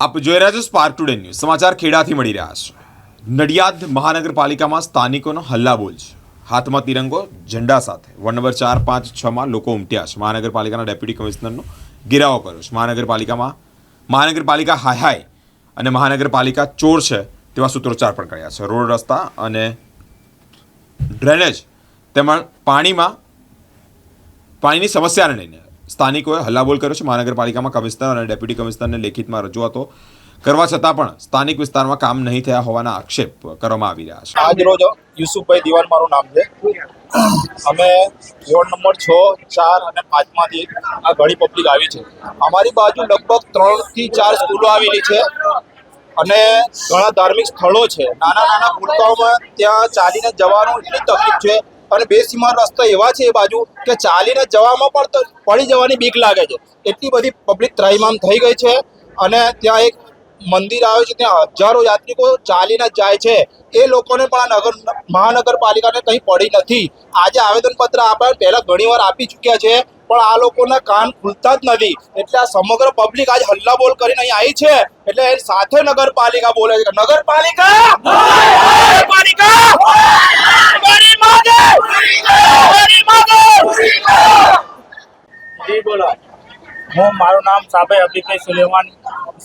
આપ જોઈ રહ્યા છો સ્પાર્ક ટુડે ન્યૂઝ સમાચાર ખેડાથી મળી રહ્યા છે. નડિયાદ મહાનગરપાલિકામાં સ્થાનિકોનો હલ્લાબોલ છે. હાથમાં તિરંગો, ઝંડા સાથે. વોર્ડ નંબર ચાર પાંચ છમાં લોકો ઉમટ્યા છે. મહાનગરપાલિકાના ડેપ્યુટી કમિશનરનો ઘેરાવો કર્યો છે. મહાનગરપાલિકામાં, મહાનગરપાલિકા હાય હાય અને મહાનગરપાલિકા ચોર છે તેવા સૂત્રોચ્ચાર પણ કર્યા છે. રોડ રસ્તા અને ડ્રેનેજ તેમજ પાણીમાં પાણીની સમસ્યાને લઈને સ્થાનિકોએ હલ્લાબોલ કર્યો છે. મહાનગરપાલિકામાં કમિશનર અને ડેપ્યુટી કમિશનરને લેખિતમાં રજૂઆતો કરવા છતાં પણ સ્થાનિક વિસ્તારમાં કામ નહીં થયા હોવાના આક્ષેપ કરવામાં આવી રહ્યા છે. આજ રોજ યુસુફભાઈ દિવાન મારું નામ છે. અમે વોર્ડ નંબર છ, ચાર અને પાંચમાંથી આ ઘણી પબ્લિક આવી છે. અમારી બાજુ લગભગ ત્રણથી ચાર સ્કૂલો આવેલી છે અને ઘણા ધાર્મિક સ્થળો છે. નાના નાના ભૂલકાઓમાં ત્યાં ચાલીને જવાનું એટલી તકલીફ છે અને બે સીમા રસ્તા એવા છે એ બાજુ કે ચાલીને જવામાં પણ પડી જવાની બીક લાગે છે. એટલી બધી પબ્લિક ત્રાહિમામ થઈ ગઈ છે અને ત્યાં એક મંદિર આવ્યું છે, ત્યાં હજારો યાત્રિકો ચાલીને જાય છે. એ લોકોને પણ નગર, મહાનગરપાલિકાને કંઈ પડી નથી. આજે આવેદનપત્ર આપણે પહેલાં ઘણીવાર આપી ચૂક્યા છે, પણ આ લોકોના કાન ખુલતા જ નથી. એટલે આ સમગ્ર પબ્લિક આજે હલ્લા બોલ કરીને અહીં આવી છે. એટલે એ સાથે નગરપાલિકા બોલે છે નગરપાલિકા! હું મારું નામ સાબે અબ્દુલભાઈ સુલેમાન,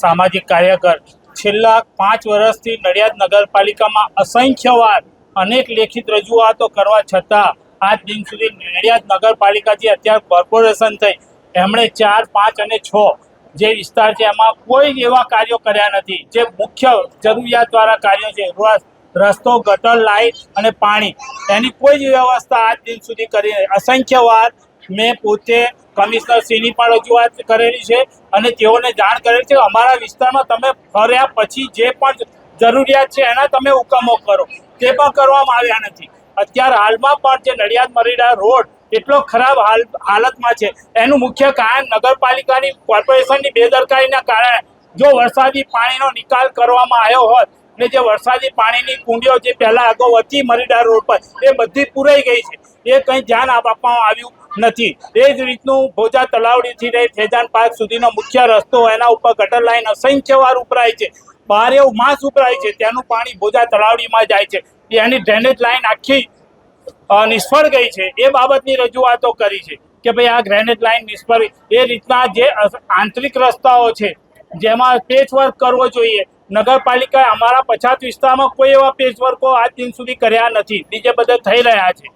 સામાજિક કાર્યકર. છેલ્લા પાંચ વર્ષથી નડિયાદ નગરપાલિકામાં અસંખ્ય વાર અનેક લેખિત રજૂઆતો કરવા છતાં આજ દિન સુધી નડિયાદ નગરપાલિકા જે અત્યારે કોર્પોરેશન થઈ, એમણે ચાર, પાંચ અને છ જે વિસ્તાર છે, એમાં કોઈ એવા કાર્યો કર્યા નથી. જે મુખ્ય જરૂરિયાતવાળા કાર્યો છે રસ્તો, ગટર લાઇટ અને પાણી. એની કોઈ જ વ્યવસ્થા આજ દિન સુધી કરી. અસંખ્ય વાર મેં પોતે કમિશનર શ્રીની પણ રજૂઆત કરેલી છે અને તેઓને જાણ કરેલી છે અમારા વિસ્તારમાં તમે ફર્યા પછી જે પણ જરૂરિયાત છે એના તમે હુકમો કરો. તે પણ કરવામાં આવ્યા નથી. અત્યારે હાલમાં પણ જે નડિયાદ મરીડા રોડ એટલો ખરાબ હાલ, હાલતમાં છે. એનું મુખ્ય કારણ નગરપાલિકાની કોર્પોરેશનની બેદરકારીના કારણે જો વરસાદી પાણીનો નિકાલ કરવામાં આવ્યો હોત ને જે વરસાદી પાણીની કુંડીઓ જે પહેલાં અગાઉ હતી મરીડા રોડ પર, એ બધી પૂરાઈ ગઈ છે. એ કંઈ ધ્યાન આપવામાં આવ્યું નથી. એ જ રીતનું ભોજા તલાવડીથી લઈ ફેજાન પાર્ક સુધીનો મુખ્ય રસ્તો એના ઉપર ગટર લાઈન અસંખ્ય વાર ઉપરાય છે. બહાર એવું માસ ઉપરાય છે, ત્યાંનું પાણી ભોજા તલાવડીમાં જાય છે. એની ડ્રેનેજ લાઈન આખી નિષ્ફળ ગઈ છે. એ બાબતની રજૂઆતો કરી છે કે ભાઈ આ ગ્રેનેજ લાઈન નિષ્ફળ, એ રીતના જે આંતરિક રસ્તાઓ છે, જેમાં પેચ વર્ક કરવો જોઈએ નગરપાલિકાએ અમારા પછાત વિસ્તારમાં કોઈ એવા પેચ વર્કો આજ દિન સુધી કર્યા નથી. બીજે બધે થઈ રહ્યા છે.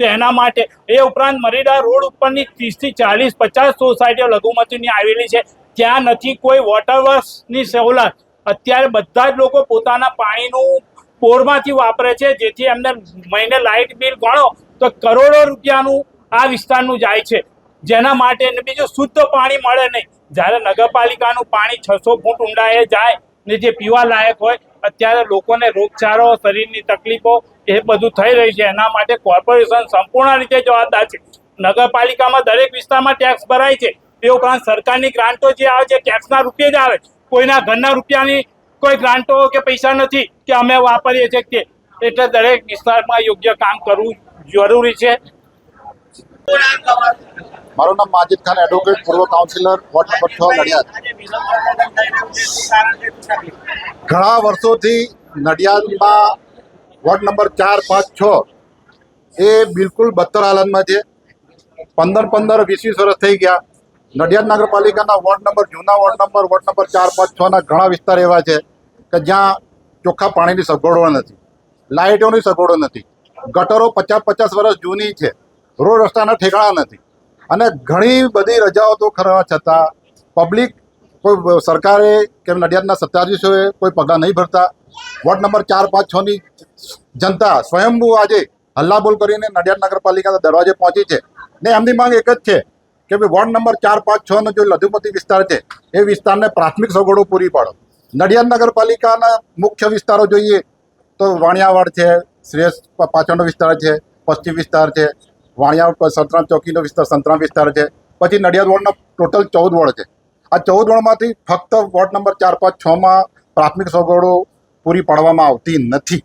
તો એના માટે એ ઉપરાંત મરીડા રોડ ઉપરની ત્રીસથી ચાલીસ, પચાસ સોસાયટીઓ લઘુમતીની આવેલી છે. ત્યાં નથી કોઈ વોટર વર્ક્સની સવલત. અત્યારે બધા જ લોકો પોતાના પાણીનું પોરમાંથી વાપરે છે. જેથી એમને મહિને લાઇટ બિલ ગણો તો કરોડો રૂપિયાનું આ વિસ્તારનું જાય છે. જેના માટે બીજું શુદ્ધ પાણી મળે નહીં. જ્યારે નગરપાલિકાનું પાણી છસો ફૂટ ઊંડાએ જાય ને જે પીવા લાયક હોય, અત્યારે લોકોને રોગચાળો, શરીરની તકલીફો, એ બધું થઈ રહી છે. એના માટે કોર્પોરેશન સંપૂર્ણ રીતે જવાબદાર છે. નગરપાલિકામાં દરેક વિસ્તારમાં ટેક્સ ભરાય છે. એ ઉપરાંત સરકારની ગ્રાન્ટો જે આવે છે ટેક્સના રૂપિયે જ આવે કોઈના ઘરના રૂપિયાની કોઈ ગ્રાન્ટો કે પૈસા નથી કે અમે વાપરીએ છીએ કે એટલે દરેક વિસ્તારમાં યોગ્ય કામ કરવું જરૂરી છે. મારું નામ માજિદ ખાન એડવોકેટ પૂર્વ કાઉન્સિલર વોર્ડ નંબર છ, નડિયાદ. ઘણા વર્ષોથી નડિયાદમાં વોર્ડ નંબર ચાર, પાંચ, છ એ બિલકુલ બદતર હાલતમાં છે. પંદર પંદર, વીસ વીસ વર્ષ થઈ ગયા. નડિયાદ નગરપાલિકાના વોર્ડ નંબર, જૂના વોર્ડ નંબર વોર્ડ નંબર ચાર, પાંચ છના ઘણા વિસ્તાર એવા છે કે જ્યાં ચોખ્ખા પાણીની સગવડો નથી, લાઇટોની સગવડો નથી. ગટરો પચાસ પચાસ વર્ષ જૂની છે. રોડ રસ્તાના ઠેકાણા નથી. અને ઘણી બધી રજાઓ તો કરવા છતાં પબ્લિક કોઈ સરકારે કે નડિયાદના સત્તાધીશોએ કોઈ પગલાં નહીં ભરતા. વોર્ડ નંબર ચાર, પાંચ છની જનતા સ્વયંભૂ આજે હલ્લાબોલ કરીને નડિયાદ નગરપાલિકાના દરવાજે પહોંચી છે. ને એમની માંગ એક જ છે કે ભાઈ વોર્ડ નંબર ચાર, પાંચ છનો જો લઘુમતી વિસ્તાર છે, એ વિસ્તારને પ્રાથમિક સગવડો પૂરી પાડો. નડિયાદ નગરપાલિકાના મુખ્ય વિસ્તારો જોઈએ તો વાણિયાવાડ છે, શ્રેષ્ઠ પાછળનો વિસ્તાર છે, પશ્ચિમ વિસ્તાર છે વાણિયા સંતરામ ચોકીનો વિસ્તાર, સંતરામ વિસ્તાર છે. પછી નડિયાદ વોર્ડના ટોટલ ચૌદ વોર્ડ છે. આ ચૌદ વોર્ડમાંથી ફક્ત વોર્ડ નંબર ચાર, પાંચ છમાં પ્રાથમિક સગવડો પૂરી પાડવામાં આવતી નથી.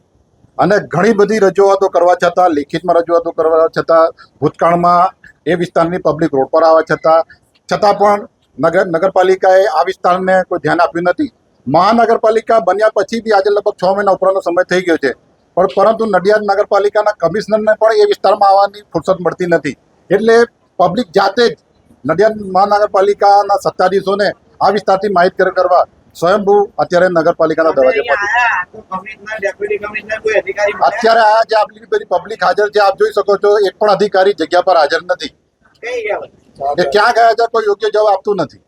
અને ઘણી બધી રજૂઆતો કરવા છતાં, લેખિતમાં રજૂઆતો કરવા છતાં, ભૂતકાળમાં એ વિસ્તારની પબ્લિક રોડ પર આવવા છતાં છતાં પણ નગર, નગરપાલિકાએ આ વિસ્તારને કોઈ ધ્યાન આપ્યું નથી. મહાનગરપાલિકા બન્યા પછી બી આજે લગભગ છ મહિના ઉપરનો સમય થઈ ગયો છે. પણ પરંતુ નડિયાદ નગરપાલિકાના કમિશનરને પણ એ વિસ્તારમાં આવવાની ફુરસત મળતી નથી. એટલે પબ્લિક જાતે જ નડિયાદ મહાનગરપાલિકાના સત્તાધીશોને આ વિસ્તારથી માહિતગાર કરવા સ્વયંભૂ અત્યારે નગરપાલિકાના દરવાજે અત્યારે આ જે આપણી બધી પબ્લિક હાજર છે આપ જોઈ શકો છો એક પણ અધિકારી જગ્યા પર હાજર નથી. ક્યાં ગયા છે કોઈ યોગ્ય જવાબ આપતું નથી.